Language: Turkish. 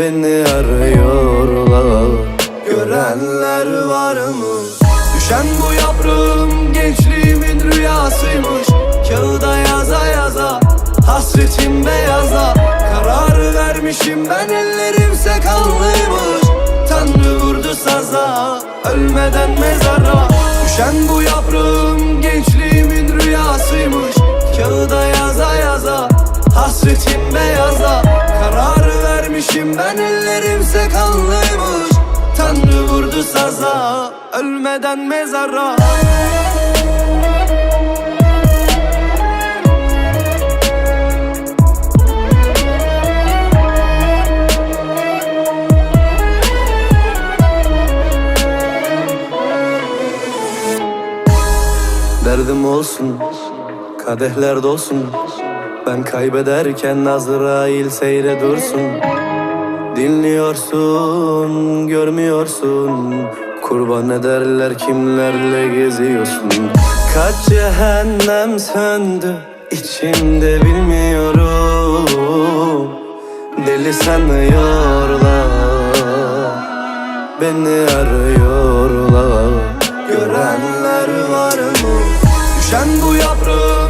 Beni arıyorlar. Görenler var mı? Düşen bu yaprağım gençliğimin rüyasıymış. Kağıda yaza yaza Hasretim beyaza. Karar vermişim ben ellerimse kanlıymış. Tanrı vurdu saza Ölmeden mezara. Düşen bu yaprağım gençliğimin rüyasıymış. Kağıda yaza yaza Hasretim beyaza. Karar vermişim ben ellerimse kanlıymış. Tanrı vurdu saza Ölmeden mezara. Derdim olsun, kadehler dolsun Ben kaybederken Azrail seyre dursun Dinliyorsun, görmüyorsun. Kurban ederler kimlerle geziyorsun. Kaç cehennem söndü içimde bilmiyorum. Deli sanıyorlar Beni arıyorlar. Görenler var mı? Düşen bu yaprağım